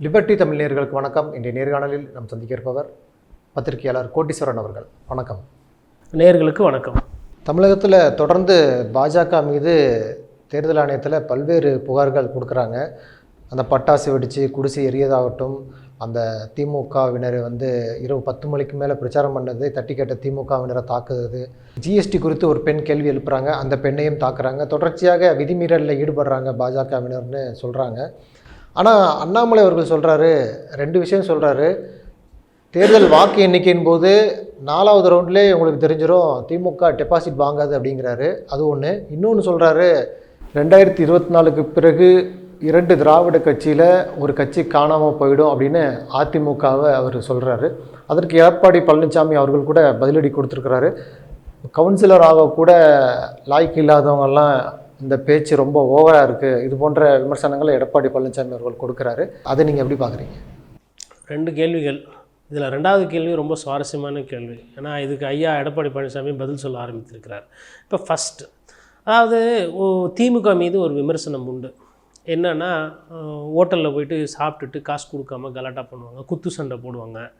Liberty Tamil நேயர்களுக்கு வணக்கம். இன்றைய நேர்காணலில் நாம் சந்திக்க இருப்பவர் பத்திரிகையாளர் கோட்டீஸ்வரன் அவர்கள். வணக்கம். நேயர்களுக்கு வணக்கம். தமிழகத்தில் தொடர்ந்து பாஜக மீது தேர்தல் ஆணையத்தில் பல்வேறு புகார்கள் கொடுக்குறாங்க. அந்த பட்டாசு வெடித்து குடிசை எரியதாகட்டும் அந்த திமுகவினர் வந்து இரவு பத்து மணிக்கு மேலே பிரச்சாரம் பண்ணதை தட்டி கேட்ட திமுகவினரை தாக்குறது ஜிஎஸ்டி குறித்து ஒரு பெண் கேள்வி எழுப்புறாங்க. அந்த பெண்ணையும் தாக்குறாங்க. தொடர்ச்சியாக விதிமீறலில் ஈடுபடுறாங்க பாஜகவினர்னு சொல்கிறாங்க ஆனால் அண்ணாமலை அவர்கள் சொல்கிறாரு ரெண்டு விஷயம் சொல்கிறாரு தேர்தல் வாக்கு எண்ணிக்கையின் போது நாலாவது ரவுண்ட்லேயே உங்களுக்கு தெரிஞ்சிடும் திமுக டெபாசிட் வாங்காது அப்படிங்கிறாரு. அது ஒன்று இன்னொன்று சொல்கிறாரு ரெண்டாயிரத்தி இருபத்தி நாலுக்கு பிறகு இரண்டு திராவிட கட்சியில் ஒரு கட்சி காணாமல் போயிடும் அப்படின்னு அதிமுகவை அவர் சொல்கிறாரு அதற்கு எடப்பாடி பழனிசாமி அவர்கள் கூட பதிலடி கொடுத்துருக்கிறாரு. கவுன்சிலராக கூட லாய்க்கு இல்லாதவங்கெல்லாம் இந்த பேச்சு ரொம்ப ஓவராக இருக்குது இது போன்ற விமர்சனங்களை எடப்பாடி பழனிசாமி அவர்கள் கொடுக்குறாரு. அதை நீங்கள் எப்படி பார்க்குறீங்க ரெண்டு கேள்விகள். இதில் ரெண்டாவது கேள்வி ரொம்ப சுவாரஸ்யமான கேள்வி. ஏன்னா இதுக்கு ஐயா எடப்பாடி பழனிசாமி பதில் சொல்ல ஆரம்பித்திருக்கிறார். இப்போ ஃபஸ்ட்டு அதாவது ஓ- திமுக மீது ஒரு விமர்சனம் உண்டு. என்னென்னா ஹோட்டலில் போயிட்டு சாப்பிட்டுட்டு காசு கொடுக்காம கலாட்டா பண்ணுவாங்க குத்து சண்டை போடுவாங்க.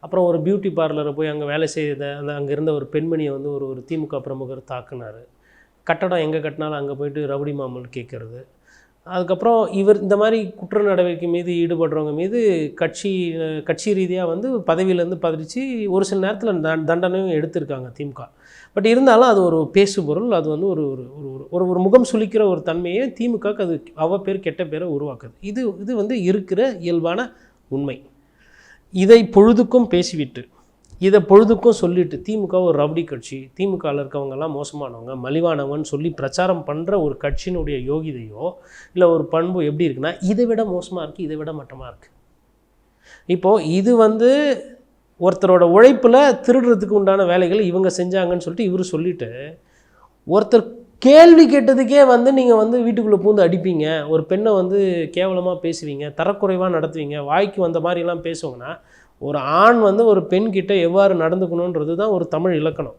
அப்புறம் ஒரு பியூட்டி பார்லரை போய் அங்கே வேலை செய்த அந்த அங்கே இருந்த ஒரு பெண்மணியை வந்து ஒரு ஒரு திமுக பிரமுகர் தாக்குனார். கட்டடம் எங்கே கட்டினாலும் அங்கே போயிட்டு ரவுடி மாமல் கேட்குறது அதுக்கப்புறம் இவர் இந்த மாதிரி குற்ற நடவடிக்கை மீது ஈடுபடுறவங்க மீது கட்சி கட்சி ரீதியாக வந்து பதவியிலேருந்து பதறிச்சு ஒரு சில நேரத்தில் தண் தண்டனையும் எடுத்திருக்காங்க திமுக. பட் இருந்தாலும் அது ஒரு பேசுபொருள் அது வந்து ஒரு ஒரு ஒரு ஒரு- ஒரு ஒரு முகம் சுளிக்கிற ஒரு தன்மையை திமுகக்கு அது அவ பேர் கெட்ட பேரை உருவாக்குது. இது இது வந்து இருக்கிற இயல்பான உண்மை. இதை பொழுதுக்கும் பேசிவிட்டு இதை பொழுதுக்கும் சொல்லிட்டு திமுக ஒரு ரவுடி கட்சி திமுகவில் இருக்கவங்கெல்லாம் மோசமானவங்க மலிவானவங்கன்னு சொல்லி பிரச்சாரம் பண்ணுற ஒரு கட்சியினுடைய யோகிதையோ இல்லை ஒரு பண்பு எப்படி இருக்குன்னா இதை விட மோசமாக இருக்குது இதை விட மட்டமாக இருக்குது இப்போது இது வந்து ஒருத்தரோட உழைப்பில் திருடுறதுக்கு உண்டான வேலைகளை இவங்க செஞ்சாங்கன்னு சொல்லிட்டு இவர் சொல்லிட்டு ஒருத்தர் கேள்வி கேட்டதுக்கே வந்து நீங்கள் வந்து வீட்டுக்குள்ளே பூந்து அடிப்பீங்க ஒரு பெண்ணை வந்து கேவலமாக பேசுவீங்க தரக்குறைவாக நடத்துவீங்க வாய்க்கு வந்த மாதிரிலாம் பேசுவாங்கன்னா ஒரு ஆண் வந்து ஒரு பெண்கிட்ட எவ்வாறு நடந்துக்கணுன்றது தான் ஒரு தமிழ் இலக்கணம்.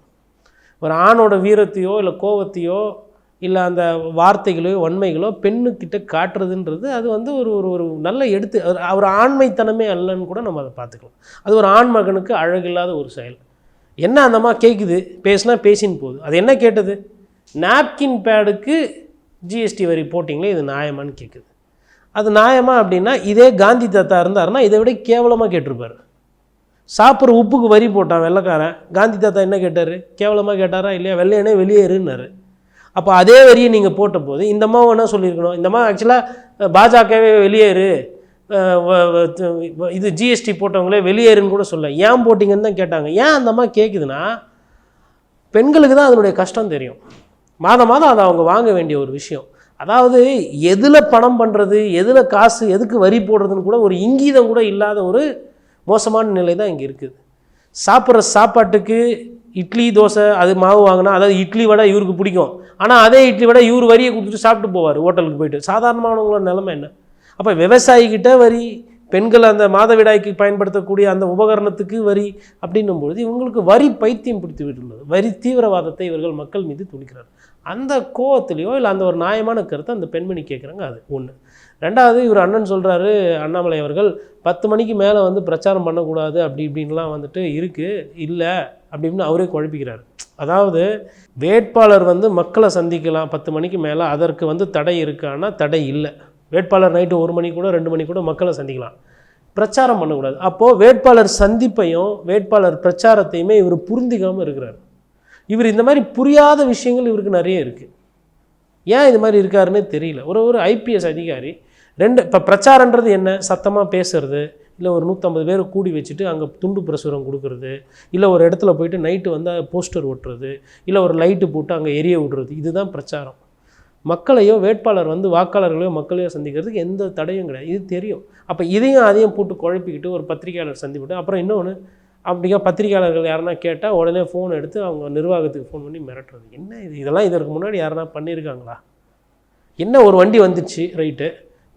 ஒரு ஆணோட வீரத்தையோ இல்லை கோவத்தையோ இல்லை அந்த வார்த்தைகளோ வன்மைகளோ பெண்ணுக்கிட்ட காட்டுறதுன்றது அது வந்து ஒரு ஒரு ஒரு நல்ல எடுத்து ஒரு- ஆண்மைத்தனமே அல்லன்னு கூட நம்ம அதை பார்த்துக்கலாம். அது ஒரு ஆண் மகனுக்கு அழகில்லாத ஒரு செயல். என்ன அந்தம்மா கேட்குது பேசுனா பேசின்னு போகுது. அது என்ன கேட்டது? நாப்கின் பேடுக்கு ஜிஎஸ்டி வரி போட்டிங்களே இது நியாயமான்னு கேட்குது அது நியாயமா அப்படின்னா இதே காந்தி தாத்தா இருந்தாருன்னா இதை விட கேவலமாக கேட்டிருப்பார். சாப்பிட்ற உப்புக்கு வரி போட்டான் வெள்ளைக்காரன். காந்தி தாத்தா என்ன கேட்டார்? கேவலமாக கேட்டாரா? இல்லையா? வெள்ளையனே வெளியேறுன்னாரு அப்போ அதே வரியை நீங்கள் போட்ட போது இந்த அம்மாவும் என்ன சொல்லியிருக்கணும்? இந்த அம்மா ஆக்சுவலாக பாஜகவே வெளியேறு இது ஜிஎஸ்டி போட்டவங்களே வெளியேறுன்னு கூட சொல்ல. ஏன் போட்டிங்கன்னு தான் கேட்டாங்க. ஏன் அந்த அம்மா கேட்குதுன்னா பெண்களுக்கு தான் அதனுடைய கஷ்டம் தெரியும். மாதம் மாதம் அதை அவங்க வாங்க வேண்டிய ஒரு விஷயம். அதாவது எதில் பணம் பண்ணுறது எதில் காசு எதுக்கு வரி போடுறதுன்னு கூட ஒரு இங்கீதம் கூட இல்லாத ஒரு மோசமான நிலை தான் இங்கே இருக்குது. சாப்பிட்ற சாப்பாட்டுக்கு இட்லி தோசை அது மாவு வாங்கினா அதாவது இட்லி வடை இவருக்கு பிடிக்கும். ஆனால் அதே இட்லி வடை இவர் வரியை கொடுத்துட்டு சாப்பிட்டு போவார் ஹோட்டலுக்கு போயிட்டு. சாதாரணமானவங்களோட நிலைமை என்ன? அப்போ விவசாயிக்கிட்ட வரி பெண்கள் அந்த மாதவிடாய்க்கு பயன்படுத்தக்கூடிய அந்த உபகரணத்துக்கு வரி அப்படின்னும் பொழுது இவங்களுக்கு வரி பைத்தியம் பிடித்து விட்டுள்ளது. வரி தீவிரவாதத்தை இவர்கள் மக்கள் மீது துணிக்கிறார் அந்த கோவத்திலையோ இல்லை அந்த ஒரு நியாயமான கருத்தை அந்த பெண்மணி கேட்குறாங்க அது ஒன்று ரெண்டாவது இவர் அண்ணன் சொல்கிறாரு அண்ணாமலை அவர்கள் பத்து மணிக்கு மேலே வந்து பிரச்சாரம் பண்ணக்கூடாது அப்படி இப்படின்லாம் வந்துட்டு இருக்குது இல்லை அப்படின்னு அவரே குழப்பிக்கிறார். அதாவது வேட்பாளர் வந்து மக்களை சந்திக்கலாம் பத்து மணிக்கு மேலே அதற்கு வந்து தடை இருக்கான்னா தடை இல்லை. வேட்பாளர் நைட்டு ஒரு மணி கூட ரெண்டு மணி கூட மக்களை சந்திக்கலாம். பிரச்சாரம் பண்ணக்கூடாது. அப்போது வேட்பாளர் சந்திப்பையும் வேட்பாளர் பிரச்சாரத்தையுமே இவர் புரிந்திக்காமல் இருக்கிறார். இவர் இந்த மாதிரி புரியாத விஷயங்கள் இவருக்கு நிறைய இருக்குது ஏன் இது மாதிரி இருக்காருன்னே தெரியல. ஒரு ஒரு ஐபிஎஸ் அதிகாரி ரெண்டு இப்போ பிரச்சாரன்றது என்ன? சத்தமாக பேசுறது இல்லை ஒரு நூற்றம்பது பேர் கூடி வச்சுட்டு அங்கே துண்டு பிரசுரம் கொடுக்கறது இல்லை ஒரு இடத்துல போயிட்டு நைட்டு வந்து போஸ்டர் ஒட்டுறது இல்லை ஒரு லைட்டு போட்டு அங்கே எரிய விடுறது இதுதான் பிரச்சாரம். மக்களையோ வேட்பாளர் வந்து வாக்காளர்களையோ மக்களையோ சந்திக்கிறதுக்கு எந்த தடையும் கிடையாது. இது தெரியும். அப்போ இதையும் அதையும் போட்டு குழப்பிக்கிட்டு ஒரு பத்திரிகையாளர் சந்திப்பிட்டு அப்புறம் இன்னொன்று அப்படியே பத்திரிகையாளர்கள் யாருன்னா கேட்டால் உடனே ஃபோன் எடுத்து அவங்க நிர்வாகத்துக்கு ஃபோன் பண்ணி மிரட்டுறது. என்ன இது? இதெல்லாம் இதற்கு முன்னாடி யாருனா பண்ணியிருக்காங்களா என்ன ஒரு வண்டி வந்துச்சு? ரைட்டு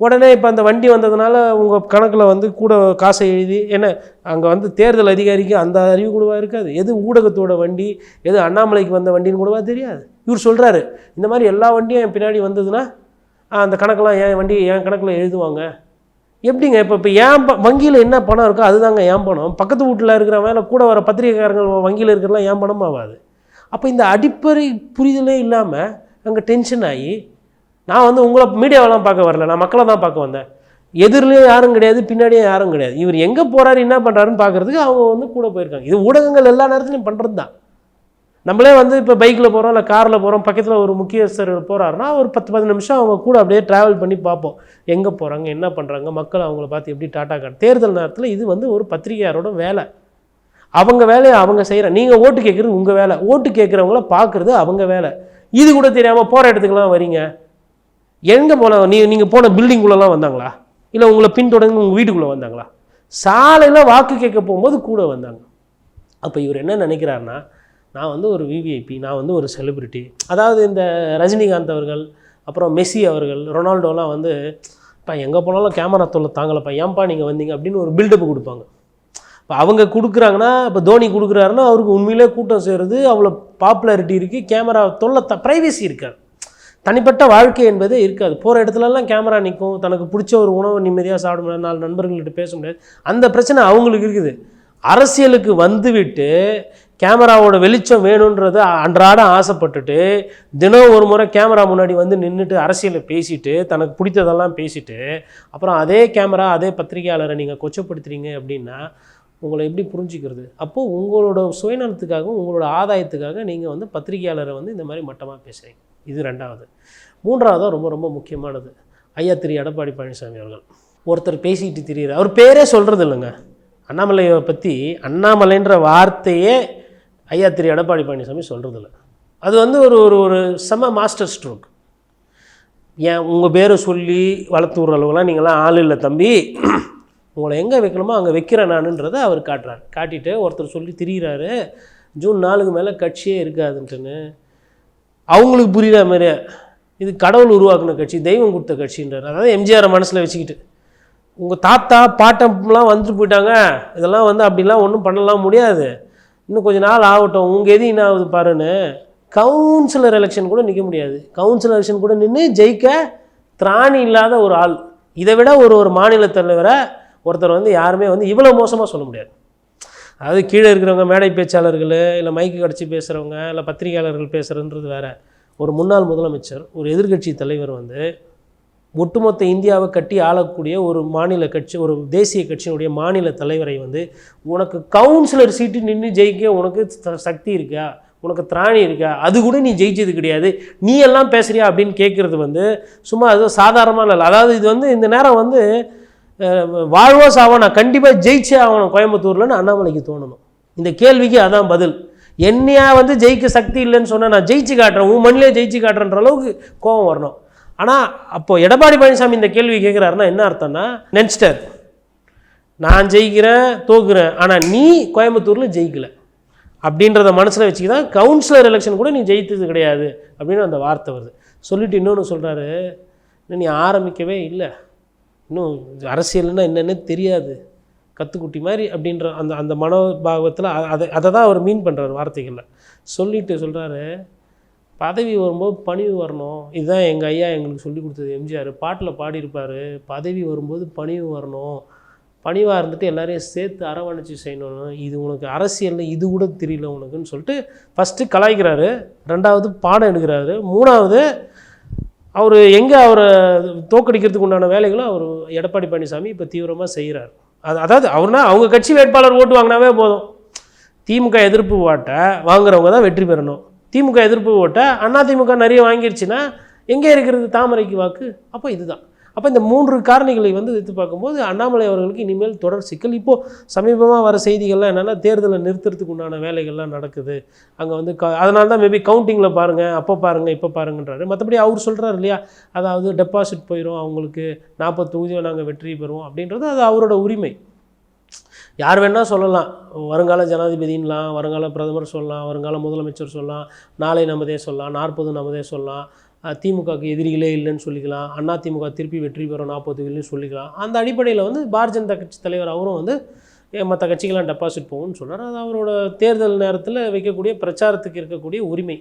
உடனே இப்போ அந்த வண்டி வந்ததுனால உங்கள் கணக்கில் வந்து கூட காசை எழுதி என்ன அங்கே வந்து தேர்தல் அதிகாரிக்கு அந்த அறிவு கூடவா இருக்காது? எது ஊடகத்தோட வண்டி? எது அண்ணாமலைக்கு வந்த வண்டின்னு கூடவா தெரியாது. இவர் சொல்கிறாரு இந்த மாதிரி எல்லா வண்டியும் என் பின்னாடி வந்ததுன்னா அந்த கணக்கெலாம் என் வண்டி என் கணக்கில் எழுதுவாங்க? எப்படிங்க? இப்போ இப்போ ஏன் ப வங்கியில் என்ன பணம் இருக்கோ அதுதாங்க ஏன் பணம்? பக்கத்து வீட்டில் இருக்கிறவன் இல்லை கூட வர பத்திரிகைக்காரங்க வங்கியில் இருக்கிறலாம் ஏன் பணம் ஆகாது அப்போ இந்த அடிப்படை புரிதலே இல்லாமல் அங்கே டென்ஷன் ஆகி நான் வந்து உங்களை மீடியாவெல்லாம் பார்க்க வரல நான் மக்களை தான் பார்க்க வந்தேன். எதிரிலையும் யாரும் கிடையாது பின்னாடியும் யாரும் கிடையாது. இவர் எங்கே போகிறாரு என்ன பண்ணுறாருன்னு பார்க்குறதுக்கு அவங்க வந்து கூட போயிருக்காங்க. இது ஊடகங்கள் எல்லா நேரத்துலையும் பண்ணுறது தான் நம்மளே வந்து இப்போ பைக்கில் போகிறோம் இல்லை காரில் போகிறோம் பக்கத்தில் ஒரு முக்கியஸ்தர் போகிறாருன்னா ஒரு பத்து பதினஞ்சு நிமிஷம் அவங்க கூட அப்படியே ட்ராவல் பண்ணி பார்ப்போம். எங்கே போகிறாங்க என்ன பண்ணுறாங்க மக்கள் அவங்கள பார்த்து எப்படி டாட்டா கார்டு தேர்தல் நேரத்தில் இது வந்து ஒரு பத்திரிகையாரோட வேலை. அவங்க வேலையை அவங்க செய்கிற நீங்கள் ஓட்டு கேட்குறது உங்கள் வேலை. ஓட்டு கேட்குறவங்கள பார்க்குறது அவங்க வேலை. இது கூட தெரியாமல் போகிற இடத்துக்குலாம் வரீங்க. எங்கே போன நீ நீங்கள் போன பில்டிங்குள்ளெலாம் வந்தாங்களா? இல்லை உங்களை பின்தொடர்ந்து உங்கள் வீட்டுக்குள்ளே வந்தாங்களா? சாலையில் வாக்கு கேட்க போகும்போது கூட வந்தாங்க. அப்போ இவர் என்ன நினைக்கிறாருன்னா நான் வந்து ஒரு விவிஐபி நான் வந்து ஒரு செலிபிரிட்டி அதாவது இந்த ரஜினிகாந்த் அவர்கள் அப்புறம் மெஸ்ஸி அவர்கள் ரொனால்டோலாம் வந்து இப்போ எங்கே போனாலும் கேமரா தொல்லை தாங்கலப்பா ஏன்பா நீங்கள் வந்தீங்க? அப்படின்னு ஒரு பில்டப் கொடுப்பாங்க. இப்போ அவங்க கொடுக்குறாங்கன்னா இப்போ தோனி கொடுக்குறாருன்னா அவருக்கு உண்மையிலே கூட்டம் சேருது அவ்வளோ பாப்புலாரிட்டி இருக்குது கேமரா தொல்லை த ப்ரைவசி இருக்காது. தனிப்பட்ட வாழ்க்கை என்பதே இருக்காது. போகிற இடத்துலலாம் கேமரா நிற்கும் தனக்கு பிடிச்ச ஒரு உணவை நிம்மதியாக சாப்பிட முடியாது நாலு நண்பர்கள்கிட்ட பேச முடியாது. அந்த பிரச்சனை அவங்களுக்கு இருக்குது. அரசியலுக்கு வந்துவிட்டு கேமராவோட வெளிச்சம் வேணுன்றதை அன்றாடம் ஆசைப்பட்டுட்டு தினம் ஒரு முறை கேமரா முன்னாடி வந்து நின்றுட்டு அரசியலை பேசிட்டு தனக்கு பிடித்ததெல்லாம் பேசிட்டு அப்புறம் அதே கேமரா அதே பத்திரிகையாளரை நீங்கள் கொச்சப்படுத்துறீங்க அப்படின்னா உங்களை எப்படி புரிஞ்சுக்கிறது? அப்போது உங்களோட சுயநலத்துக்காகவும் உங்களோட ஆதாயத்துக்காக நீங்கள் வந்து பத்திரிகையாளரை வந்து இந்த மாதிரி மட்டமாக பேசுகிறீங்க இது ரெண்டாவது. மூன்றாவது ரொம்ப ரொம்ப முக்கியமானது. ஐயா திரு எடப்பாடி பழனிசாமி அவர்கள். ஒருத்தர் பேசிக்கிட்டு திரியிறார். அவர் பேரே சொல்கிறது இல்லைங்க அண்ணாமலையை பற்றி அண்ணாமலைன்ற வார்த்தையே ஐயா திரு எடப்பாடி பழனிசாமி சொல்கிறது இல்லை அது வந்து ஒரு ஒரு ஒரு செம மாஸ்டர் ஸ்ட்ரோக் ஏன் உங்கள் பேரை சொல்லி வளர்த்து விட்ற அளவுலாம் நீங்களாம் ஆள் இல்லை தம்பி. உங்களை எங்கே வைக்கணுமோ அங்கே வைக்கிறேன் நானுன்றதை அவர் காட்டுறாரு. காட்டிட்டு ஒருத்தர் சொல்லி திரிகிறாரு ஜூன் நாலுக்கு மேலே கட்சியே இருக்காதுன்ட்டுன்னு. அவங்களுக்கு புரியுற மாதிரியே இது கடவுள் உருவாக்குன கட்சி தெய்வம் கொடுத்த கட்சின்றார். அதாவது எம்ஜிஆரை மனசில் வச்சுக்கிட்டு. உங்கள் தாத்தா பாட்டம்லாம் வந்துட்டு போயிட்டாங்க. இதெல்லாம் வந்து அப்படிலாம் ஒன்றும் பண்ணலாம் முடியாது. இன்னும் கொஞ்ச நாள் ஆகட்டும். உங்கள் எது என்ன ஆகுது பாருன்னு கவுன்சிலர் எலெக்ஷன் கூட நிற்க முடியாது. கவுன்சிலர் எலெக்ஷன் கூட நின்று ஜெயிக்க திராணி இல்லாத ஒரு ஆள். இதை விட ஒரு ஒரு மாநில தலைவரை ஒருத்தர் வந்து யாருமே வந்து இவ்வளோ மோசமாக சொல்ல முடியாது. அதாவது கீழே இருக்கிறவங்க மேடை பேச்சாளர்கள் இல்லை மைக்கு கடிச்சு பேசுகிறவங்க இல்லை பத்திரிகையாளர்கள் பேசுகிறன்றது வேறு. ஒரு முன்னாள் முதலமைச்சர் ஒரு எதிர்க்கட்சி தலைவர் வந்து ஒட்டுமொத்த இந்தியாவை கட்டி ஆளக்கூடிய ஒரு மாநில கட்சி ஒரு தேசிய கட்சியினுடைய மாநில தலைவரை வந்து உனக்கு கவுன்சிலர் சீட்டு நின்று ஜெயிக்க உனக்கு சக்தி இருக்கா? உனக்கு திராணி இருக்கா? அது கூட நீ ஜெயிச்சது கிடையாது. நீ எல்லாம் பேசுகிறியா அப்படின்னு கேட்குறது வந்து சும்மா அது சாதாரணமான இல்லை. அதாவது இது வந்து இந்த நேரம் வந்து வாழ்வோ சாவோ நான் கண்டிப்பாக ஜெயிச்சே ஆகணும் கோயம்புத்தூர்லன்னு அண்ணாமலைக்கு தோணணும். இந்த கேள்விக்கு அதான் பதில். என்னையா வந்து ஜெயிக்க சக்தி இல்லைன்னு சொன்னால் நான் ஜெயிச்சு காட்டுறேன் உன் மண்ணிலே ஜெயிச்சு காட்டுறன்ற அளவுக்கு கோபம் வரணும். ஆனால் அப்போது எடப்பாடி பழனிசாமி இந்த கேள்வி கேட்குறாருன்னா என்ன அர்த்தம்னா நென்ஸ்டர் நான் ஜெயிக்கிறேன் தோக்குறேன். ஆனால் நீ கோயம்புத்தூரில் ஜெயிக்கல. அப்படின்றத மனசில் வச்சுக்கி தான் கவுன்சிலர் எலெக்ஷன் கூட நீ ஜெயித்தது கிடையாது அப்படின்னு அந்த வார்த்தை வருது. சொல்லிட்டு இன்னொன்று சொல்கிறாரு இன்னும் நீ ஆரம்பிக்கவே இல்லை. இன்னும் அரசியல்னா என்னென்னு தெரியாது. கத்துக்குட்டி மாதிரி அப்படின்ற அந்த அந்த மனோபாவத்தில் அதை அதை தான் அவர் மீன் பண்ணுறாரு வார்த்தைகளில். சொல்லிட்டு சொல்கிறாரு பதவி வரும்போது பணிவு வரணும். இதுதான் எங்கள் ஐயா எங்களுக்கு சொல்லி கொடுத்தது எம்ஜிஆர். பாட்டில் பாடியிருப்பார். பதவி வரும்போது பணிவு வரணும். பணிவாக இருந்துட்டு எல்லாரையும் சேர்த்து அரவணைச்சி செய்யணும் இது உனக்கு அரசியலில் இது கூட தெரியல உனக்குன்னு சொல்லிட்டு ஃபஸ்ட்டு கலாய்க்கிறாரு. ரெண்டாவது பாடம் எடுக்கிறாரு. மூணாவது அவர் எங்கே அவரை தோக்கடிக்கிறதுக்கு உண்டான வேலைகளை அவர் எடப்பாடி பழனிசாமி இப்போ தீவிரமாக செய்கிறார் அது அதாவது அவர்னா அவங்க கட்சி வேட்பாளர் ஓட்டு வாங்கினாவே போதும். திமுக எதிர்ப்பு ஓட்டை வாங்குறவங்க தான் வெற்றி பெறணும். திமுக எதிர்ப்பு ஓட்டை அதிமுக நிறைய வாங்கிருச்சுன்னா எங்கே இருக்கிறது தாமரைக்கு வாக்கு? அப்போ இதுதான். அப்போ இந்த மூன்று காரணிகளை வந்து எடுத்து பார்க்கும்போது அண்ணாமலை அவர்களுக்கு இனிமேல் தொடர் சிக்கல். இப்போது சமீபமாக வர செய்திகள்லாம் என்னென்னா தேர்தலை நிறுத்துறதுக்கு உண்டான வேலைகள்லாம் நடக்குது. அங்கே வந்து க அதனால தான் மேபி கவுண்டிங்கில் பாருங்கள் அப்போ பாருங்கள் இப்போ பாருங்கன்றாரு. மற்றபடி அவர் சொல்கிறார் இல்லையா அதாவது டெபாசிட் போயிடும் அவங்களுக்கு நாற்பது தொகுதியில் நாங்கள் வெற்றி பெறுவோம் அப்படின்றது அது அவரோட உரிமை. யார் வேணால் சொல்லலாம். வருங்கால ஜனாதிபதின்லாம் வருங்கால பிரதமர் சொல்லலாம் வருங்கால முதலமைச்சர் சொல்லலாம் நாளை நமதே சொல்லலாம் நாற்பது நமதே சொல்லலாம் திமுகவுக்கு எதிரிகளே இல்லைன்னு சொல்லிக்கலாம் அண்ணா திமுக திருப்பி வெற்றி பெறும் நாற்பது இல்லைன்னு சொல்லிக்கலாம். அந்த அடிப்படையில் வந்து பாரதிய ஜனதா கட்சி தலைவர் அவரும் வந்து மற்ற கட்சிகள்லாம் டெபாசிட் போகும்னு சொன்னார் அது அவரோட தேர்தல் நேரத்தில் வைக்கக்கூடிய பிரச்சாரத்துக்கு இருக்கக்கூடிய உரிமை.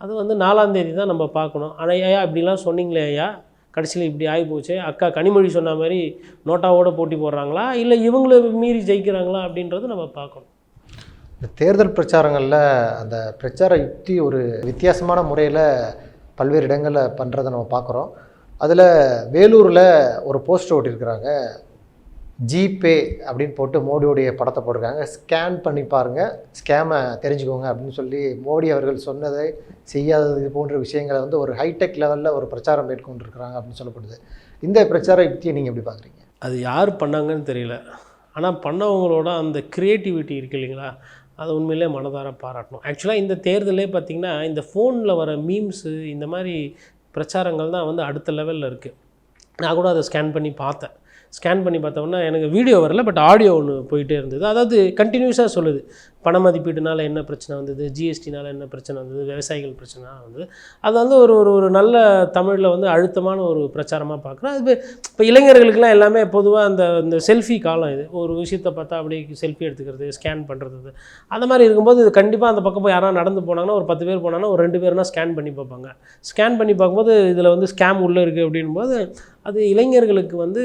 அது வந்து நாலாம் தேதி தான் நம்ம பார்க்கணும். ஆனால் ஐயா இப்படிலாம் சொன்னீங்களே ஐயா கடைசியில் இப்படி ஆகி போச்சு அக்கா கனிமொழி சொன்ன மாதிரி நோட்டாவோட போட்டி போடுறாங்களா? இல்லை இவங்கள மீறி ஜெயிக்கிறாங்களா அப்படின்றது நம்ம பார்க்கணும். இந்த தேர்தல் பிரச்சாரங்களில் அந்த பிரச்சார யுக்தி ஒரு வித்தியாசமான முறையில் பல்வேறு இடங்களில் பண்ணுறதை நம்ம பார்க்குறோம். அதில் வேலூரில் ஒரு போஸ்டர் ஓட்டியிருக்கிறாங்க ஜிபே அப்படின்னு போட்டு மோடியோடைய படத்தை போட்டிருக்காங்க. ஸ்கேன் பண்ணி பாருங்கள் ஸ்கேமை தெரிஞ்சுக்கோங்க அப்படின்னு சொல்லி மோடி அவர்கள் சொன்னதை செய்யாதது இது போன்ற விஷயங்களை வந்து ஒரு ஹைடெக் லெவலில் ஒரு பிரச்சாரம் மேற்கொண்டிருக்கிறாங்க அப்படின்னு சொல்லப்படுது. இந்த பிரச்சார யுக்தியை நீங்கள் எப்படி பார்க்குறீங்க? அது யார் பண்ணாங்கன்னு தெரியல. ஆனால் பண்ணவங்களோட அந்த க்ரியேட்டிவிட்டி இருக்கு இல்லைங்களா? அதை உண்மையிலே மனதார பாராட்டணும். ஆக்சுவலாக இந்த தேர்தலே பார்த்திங்கன்னா இந்த ஃபோனில் வர மீம்ஸு இந்த மாதிரி பிரச்சாரங்கள் தான் வந்து அடுத்த லெவலில் இருக்குது நான் கூட அதை ஸ்கேன் பண்ணி பார்த்தேன். ஸ்கேன் பண்ணி பார்த்தோம்னா எனக்கு வீடியோ வரல பட் ஆடியோ ஒன்று போயிட்டே இருந்தது. அதாவது கண்டினியூஸாக சொல்லுது. பண மதிப்பீடுனால என்ன பிரச்சனை வந்தது? ஜிஎஸ்டினால் என்ன பிரச்சனை வந்தது? விவசாயிகள் பிரச்சனை வந்தது. அது வந்து ஒரு ஒரு ஒரு நல்ல தமிழில் வந்து அழுத்தமான ஒரு பிரச்சாரமாக பார்க்குறேன் அது இப்போ இளைஞர்களுக்கெல்லாம் எல்லாமே பொதுவாக அந்த இந்த செல்ஃபி காலம் இது. ஒரு விஷயத்தை பார்த்தா அப்படியே செல்ஃபி எடுத்துக்கிறது ஸ்கேன் பண்ணுறது அந்த மாதிரி இருக்கும்போது இது கண்டிப்பாக அந்த பக்கம் போய் யாராவது நடந்து போனாங்கன்னா ஒரு பத்து பேர் போனாங்கன்னா ஒரு ரெண்டு பேர்னா ஸ்கேன் பண்ணி பார்ப்பாங்க. ஸ்கேன் பண்ணி பார்க்கும்போது இதில் வந்து ஸ்கேம் உள்ளே இருக்குது அப்படின்போது அது இளைஞர்களுக்கு வந்து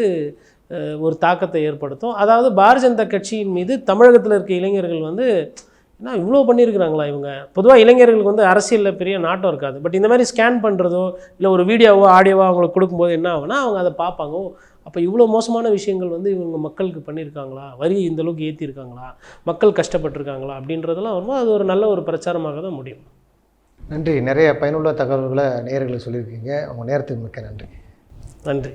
ஒரு தாக்கத்தை ஏற்படுத்தும். அதாவது பாரதிய ஜனதா கட்சியின் மீது தமிழகத்தில் இருக்க இளைஞர்கள் வந்து என்ன இவ்வளோ பண்ணியிருக்கிறாங்களா இவங்க? பொதுவாக இளைஞர்களுக்கு வந்து அரசியலில் பெரிய நாட்டம் இருக்காது. பட் இந்த மாதிரி ஸ்கேன் பண்ணுறதோ இல்லை ஒரு வீடியோவோ ஆடியோவோ அவங்களுக்கு கொடுக்கும்போது என்ன ஆகும்னா அவங்க அதை பார்ப்பாங்க. அப்போ இவ்வளோ மோசமான விஷயங்கள் வந்து இவங்க மக்களுக்கு பண்ணியிருக்காங்களா வரி இந்த அளவுக்கு ஏற்றிருக்காங்களா மக்கள் கஷ்டப்பட்டிருக்காங்களா? அப்படின்றதெல்லாம் வரும்போது அது ஒரு நல்ல ஒரு பிரச்சாரமாக தான் முடியும். நன்றி. நிறைய பயனுள்ள தகவல்களை நேயர்களுக்கு சொல்லியிருக்கீங்க. உங்கள் நேரத்துக்கு மிக்க நன்றி. நன்றி.